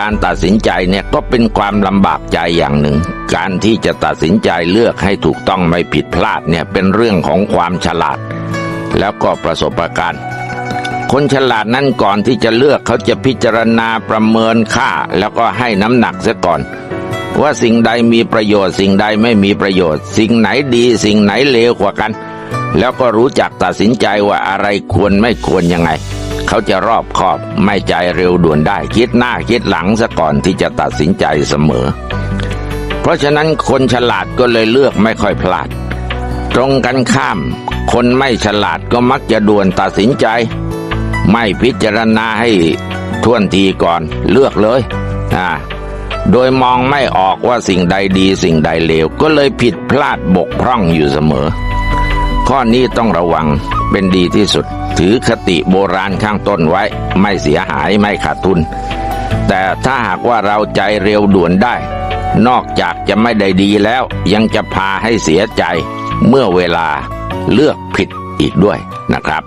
การตัดสินใจเนี่ยก็เป็นความลำบากใจอย่างหนึ่ง การที่จะตัดสินใจเลือกให้ถูกต้องไม่ผิดพลาดเนี่ยเป็นเรื่องของความฉลาด แล้วก็ประสบการณ์คนฉลาดนั้นก่อนที่จะเลือกเขาจะพิจารณาประเมินค่า แล้วก็ให้น้ำหนักเสียก่อน ว่าสิ่งใดมีประโยชน์ สิ่งใดไม่มีประโยชน์ สิ่งไหนดีสิ่งไหนเลวกว่ากัน แล้วก็รู้จักตัดสินใจว่าอะไรควรไม่ควรยังไง เขาจะรอบคอบไม่ใจเร็วด่วนได้คิดหน้าคิดหลังซะก่อนที่จะตัดสินใจเสมอ เพราะฉะนั้นคนฉลาดก็เลยเลือกไม่ค่อยพลาด ตรงกันข้าม คนไม่ฉลาดก็มักจะด่วนตัดสินใจ ไม่พิจารณาให้ท่วนทีก่อนเลือกเลยอ่าโดยมองไม่ออกว่าสิ่งใดดีสิ่งใดเลวก็เลยผิดพลาดบกพร่องอยู่เสมอ ข้อนี้ต้องระวังเป็นดีที่สุด ถือคติโบราณข้างต้นไว้ ไม่เสียหายไม่ขาดทุน แต่ถ้าหากว่าเราใจเร็วด่วนได้ นอกจากจะไม่ได้ดีแล้ว ยังจะพาให้เสียใจ เมื่อเวลาเลือกผิดอีกด้วยนะครับ